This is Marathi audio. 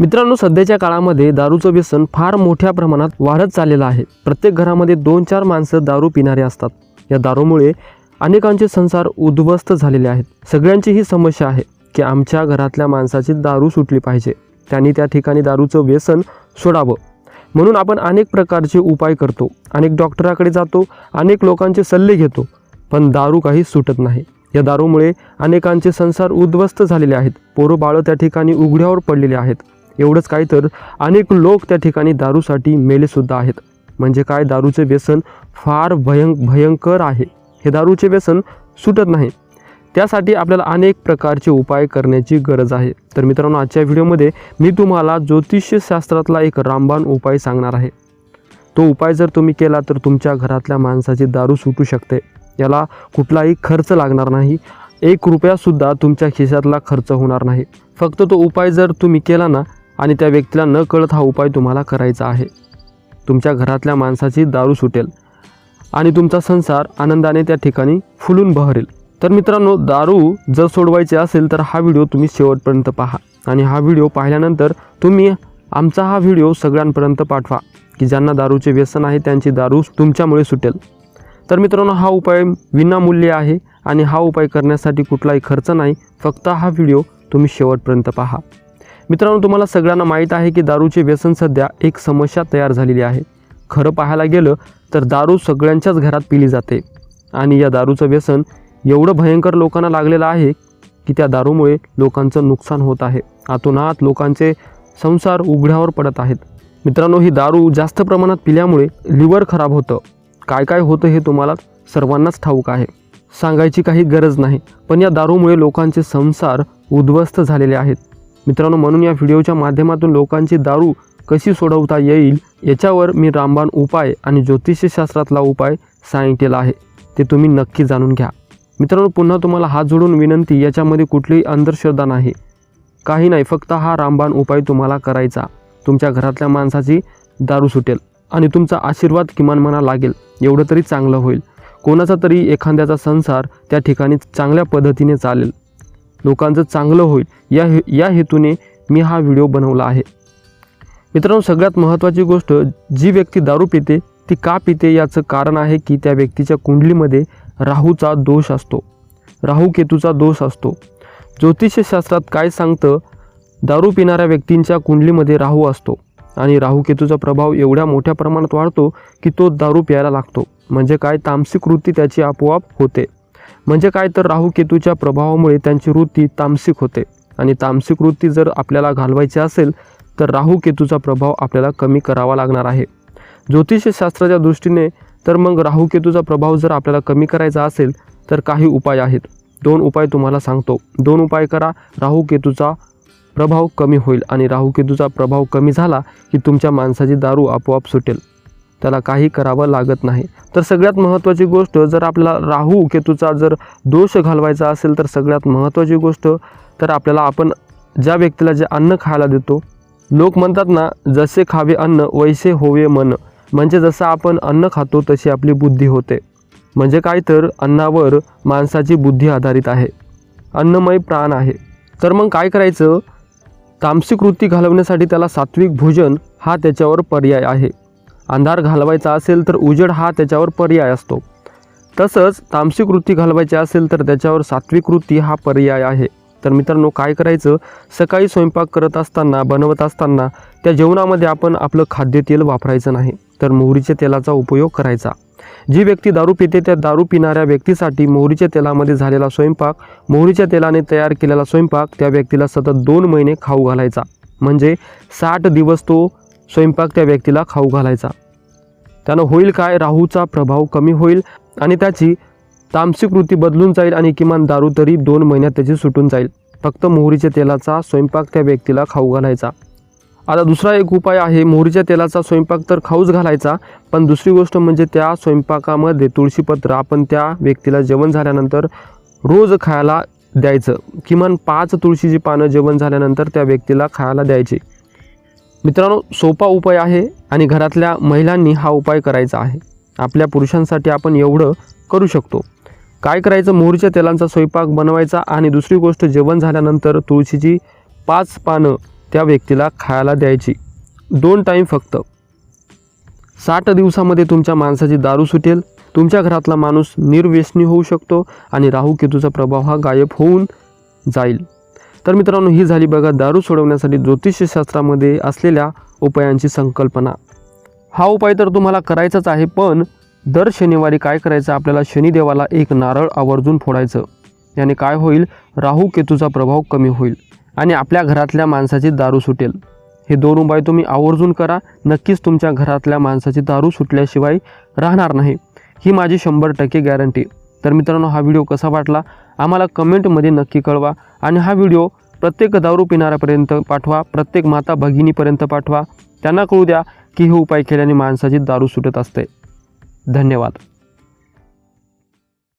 मित्रांनो सध्याच्या काळामध्ये दारूचं व्यसन फार मोठ्या प्रमाणात वाढत चाललेलं आहे. प्रत्येक घरामध्ये दोन चार माणसं दारू पिणारे असतात. या दारूमुळे अनेकांचे संसार उद्ध्वस्त झालेले आहेत. सगळ्यांची ही समस्या आहे की आमच्या घरातल्या माणसाची दारू सुटली पाहिजे. त्यांनी त्या ठिकाणी दारूचं व्यसन सोडावं. म्हणून आपण अनेक प्रकारचे उपाय करतो. अनेक डॉक्टराकडे जातो. अनेक लोकांचे सल्ले घेतो. पण दारू काही सुटत नाही. या दारूमुळे अनेकांचे संसार उद्ध्वस्त झालेले आहेत. पोरं बाळं त्या ठिकाणी उघड्यावर पडलेले आहेत. एवढंच काय तर अनेक लोक त्या ठिकाणी दारूसाठी मेलेसुद्धा आहेत. म्हणजे काय? दारूचे व्यसन फार भयं भयंकर आहे. हे दारूचे व्यसन सुटत नाही. त्यासाठी आपल्याला अनेक प्रकारचे उपाय करण्याची गरज आहे. तर मित्रांनो आजच्या व्हिडिओमध्ये मी तुम्हाला ज्योतिषशास्त्रातला एक रामबाण उपाय सांगणार आहे. तो उपाय जर तुम्ही केला तर तुमच्या घरातल्या माणसाची दारू सुटू शकते. याला कुठलाही खर्च लागणार नाही. एक रुपयासुद्धा तुमच्या खिशातला खर्च होणार नाही. फक्त तो उपाय जर तुम्ही केला ना आणि त्या व्यक्तीला न कळत हा उपाय तुम्हाला करायचा आहे. तुमच्या घरातल्या माणसाची दारू सुटेल आणि तुमचा संसार आनंदाने त्या ठिकाणी फुलून बहरेल. तर मित्रांनो दारू जर सोडवायची असेल तर हा व्हिडिओ तुम्ही शेवटपर्यंत पहा आणि हा व्हिडिओ पाहिल्यानंतर तुम्ही आमचा हा व्हिडिओ सगळ्यांपर्यंत पाठवा की ज्यांना दारूचे व्यसन आहे त्यांची दारू तुमच्यामुळे सुटेल. तर मित्रांनो हा उपाय विनामूल्य आहे आणि हा उपाय करण्यासाठी कुठलाही खर्च नाही फक्त हा व्हिडिओ तुम्ही शेवटपर्यंत पहा. मित्रांनो तुम्हाला सगळ्यांना माहीत आहे की दारूचे व्यसन सध्या एक समस्या तयार झालेली आहे. खरं पाहायला गेलं तर दारू सगळ्यांच्याच घरात पिली जाते. आणि या दारूचं व्यसन एवढं भयंकर लोकांना लागलेलं आहे की त्या दारूमुळे लोकांचं नुकसान होत आहे. आतोनात लोकांचे संसार उघड्यावर पडत आहेत. मित्रांनो ही दारू जास्त प्रमाणात पिल्यामुळे लिव्हर खराब होतं. काय काय होतं हे तुम्हाला सर्वांनाच ठाऊक आहे. सांगायची काही गरज नाही पण या दारूमुळे लोकांचे संसार उद्ध्वस्त झालेले आहेत. मित्रांनो म्हणून या व्हिडिओच्या माध्यमातून लोकांची दारू कशी सोडवता येईल याच्यावर मी रामबाण उपाय आणि ज्योतिषशास्त्रातला उपाय सांगितलेला आहे ते तुम्ही नक्की जाणून घ्या. मित्रांनो पुन्हा तुम्हाला हात जोडून विनंती याच्यामध्ये कुठलीही अंधश्रद्धा नाही. काही नाही फक्त हा रामबाण उपाय तुम्हाला करायचा. तुमच्या घरातल्या माणसाची दारू सुटेल आणि तुमचा आशीर्वाद किमान मना लागेल एवढं तरी चांगलं होईल. कोणाचा तरी एखाद्याचा संसार त्या ठिकाणी चांगल्या पद्धतीने चालेल. लोकांचं चांगलं होईल. या हे या हेतूने मी हा व्हिडिओ बनवला आहे. मित्रांनो सगळ्यात महत्त्वाची गोष्ट जी व्यक्ती दारू पिते ती का पिते याचं कारण आहे की त्या व्यक्तीच्या कुंडलीमध्ये राहूचा दोष असतो. राहू केतूचा दोष असतो. ज्योतिषशास्त्रात काय सांगतं दारू पिणाऱ्या व्यक्तींच्या कुंडलीमध्ये राहू असतो आणि राहू केतूचा प्रभाव एवढ्या मोठ्या प्रमाणात वाढतो की तो दारू प्यायला लागतो. म्हणजे काय? तामसिक वृत्ती त्याची आपोआप होते. म्हणजे काय तर राहू केतूच्या प्रभावामुळे त्यांची वृत्ती तामसिक होते. आणि तामसिक वृत्ती जर आपल्याला घालवायची असेल तर राहू केतूचा प्रभाव आपल्याला कमी करावा लागणार आहे. ज्योतिषशास्त्राच्या दृष्टीने तर मग राहू केतूचा प्रभाव जर आपल्याला कमी करायचा असेल तर काही उपाय आहेत. दोन उपाय तुम्हाला सांगतो. दोन उपाय करा राहू केतूचा प्रभाव कमी होईल. आणि राहू केतूचा प्रभाव कमी झाला की तुमच्या माणसाची दारू आपोआप सुटेल. त्याला काही करावं लागत नाही. तर सगळ्यात महत्त्वाची गोष्ट जर आपला राहू केतूचा जर दोष घालवायचा असेल तर सगळ्यात महत्त्वाची गोष्ट तर आपल्याला आपण ज्या व्यक्तीला जे अन्न खायला देतो लोक म्हणतात ना जसे खावे अन्न वैसे होवे मन. म्हणजे जसं आपण अन्न खातो तशी आपली बुद्धी होते. म्हणजे काय तर अन्नावर माणसाची बुद्धी आधारित आहे. अन्नमय प्राण आहे. तर मग काय करायचं? तामसिक वृत्ती घालवण्यासाठी त्याला सात्विक भोजन हा त्याच्यावर पर्याय आहे. अंधार घालवायचा असेल तर उजेड हा त्याच्यावर पर्याय असतो. तसंच तामसिक वृत्ती घालवायची असेल तर त्याच्यावर सात्विक वृत्ती हा पर्याय आहे. तर मित्रांनो काय करायचं? सकाळी स्वयंपाक करत असताना बनवत असताना त्या जेवणामध्ये आपण आपलं खाद्यतेल वापरायचं नाही तर मोहरीच्या तेलाचा उपयोग करायचा. जी व्यक्ती दारू पिते त्या दारू पिणाऱ्या व्यक्तीसाठी मोहरीच्या तेलामध्ये झालेला स्वयंपाक मोहरीच्या तेलाने तयार केलेला स्वयंपाक त्या व्यक्तीला सतत दोन महिने खाऊ घालायचा. म्हणजे साठ दिवस तो स्वयंपाक त्या व्यक्तीला खाऊ घालायचा. त्यानं होईल काय राहूचा प्रभाव कमी होईल आणि त्याची तामसिक वृत्ती बदलून जाईल आणि किमान दारू तरी दोन महिन्यात त्याची सुटून जाईल. फक्त मोहरीच्या तेलाचा स्वयंपाक त्या व्यक्तीला खाऊ घालायचा. आता दुसरा एक उपाय आहे मोहरीच्या तेलाचा स्वयंपाक तर खाऊच घालायचा पण दुसरी गोष्ट म्हणजे त्या स्वयंपाकामध्ये तुळशीपत्र आपण त्या व्यक्तीला जेवण झाल्यानंतर रोज खायला द्यायचं. किमान पाच तुळशीची पानं जेवण झाल्यानंतर त्या व्यक्तीला खायला द्यायची. मित्रांनो सोपा उपाय आहे आणि घरातल्या महिलांनी हा उपाय करायचा आहे. आपल्या पुरुषांसाठी आपण एवढं करू शकतो. काय करायचं? मोहरीच्या तेलांचा स्वयंपाक बनवायचा आणि दुसरी गोष्ट जेवण झाल्यानंतर तुळशीची पाच पानं त्या व्यक्तीला खायला द्यायची. दोन टाईम फक्त. साठ दिवसामध्ये तुमच्या माणसाची दारू सुटेल. तुमच्या घरातला माणूस निर्व्यसनी होऊ शकतो आणि राहू केतूचा प्रभाव हा गायब होऊन जाईल. तर मित्रांनो ही झाली बघा दारू सोडवण्यासाठी ज्योतिषशास्त्रामध्ये असलेल्या उपायांची संकल्पना. हा उपाय तर तुम्हाला करायचाच आहे पण दर शनिवारी काय करायचं? आपल्याला शनिदेवाला एक नारळ आवर्जून फोडायचं. याने काय होईल? राहू केतूचा प्रभाव कमी होईल आणि आपल्या घरातल्या माणसाची दारू सुटेल. हे दोन उपाय तुम्ही आवर्जून करा. नक्कीच तुमच्या घरातल्या माणसाची दारू सुटल्याशिवाय राहणार नाही. ही माझी शंभर टक्के गॅरंटी तर मित्रांनो हा व्हिडिओ कसा वाटला आम्हाला कमेंटमध्ये नक्की कळवा आणि हा व्हिडिओ प्रत्येक दारू पिणाऱ्यापर्यंत पाठवा प्रत्येक माता भगिनीपर्यंत पाठवा. त्यांना कळू द्या की हे उपाय केल्याने माणसाची दारू सुटत असते. धन्यवाद.